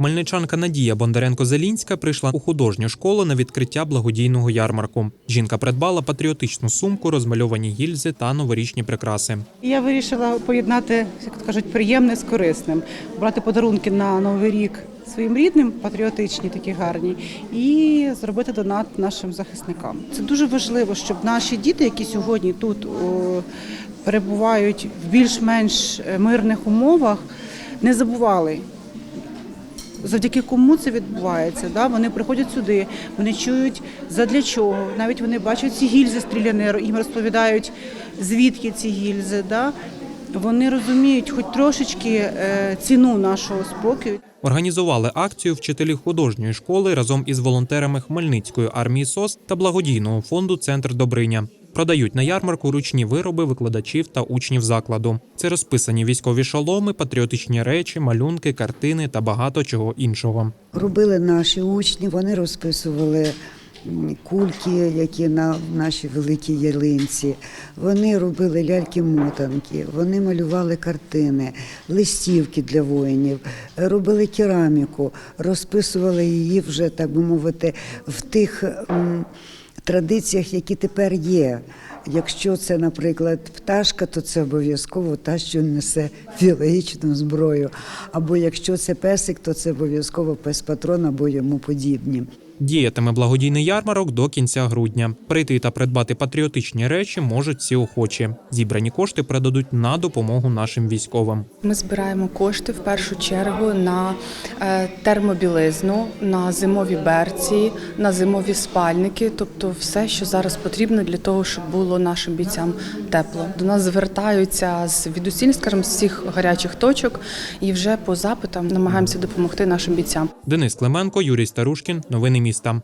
Хмельничанка Надія Бондаренко-Зелінська прийшла у художню школу на відкриття благодійного ярмарку. Жінка придбала патріотичну сумку, розмальовані гільзи та новорічні прикраси. Я вирішила поєднати, як кажуть, приємне з корисним, брати подарунки на новий рік своїм рідним, патріотичні, такі гарні, і зробити донат нашим захисникам. Це дуже важливо, щоб наші діти, які сьогодні тут перебувають в більш-менш е, мирних умовах, не забували. Завдяки кому це відбувається, да? вони приходять сюди, вони чують задля чого. Навіть вони бачать ці гільзи стріляни, їм розповідають, звідки ці гільзи. Да? Вони розуміють хоч трошечки е, ціну нашого спокою. Організували акцію вчителі художньої школи разом із волонтерами Хмельницької армії СОС та благодійного фонду Центр Добриня. Продають на ярмарку ручні вироби викладачів та учнів закладу. Це розписані військові шоломи, патріотичні речі, малюнки, картини та багато чого іншого. робили наші учні, вони розписували кульки, які на нашій великій ялинці. Вони робили ляльки-мотанки, вони малювали картини, листівки для воїнів, робили кераміку, розписували її вже, так би мовити, в тих традиціях, які тепер є. Якщо це, наприклад, пташка, то це обов'язково та, що несе біологічну зброю. Або якщо це песик, то це обов'язково пес-патрон або йому подібні. Діятиме благодійний ярмарок до кінця грудня. Прийти та придбати патріотичні речі можуть всі охочі. Зібрані кошти передадуть на допомогу нашим військовим. Ми збираємо кошти в першу чергу на е, термобілизну, на зимові берці, на зимові спальники, тобто все, що зараз потрібно для того, щоб було нашим бійцям тепло. До нас звертаються з відусіль, скажімо, з всіх гарячих точок, і вже по запитам намагаємося допомогти нашим бійцям. Денис Клименко, Юрій Старушкін. Новини міста.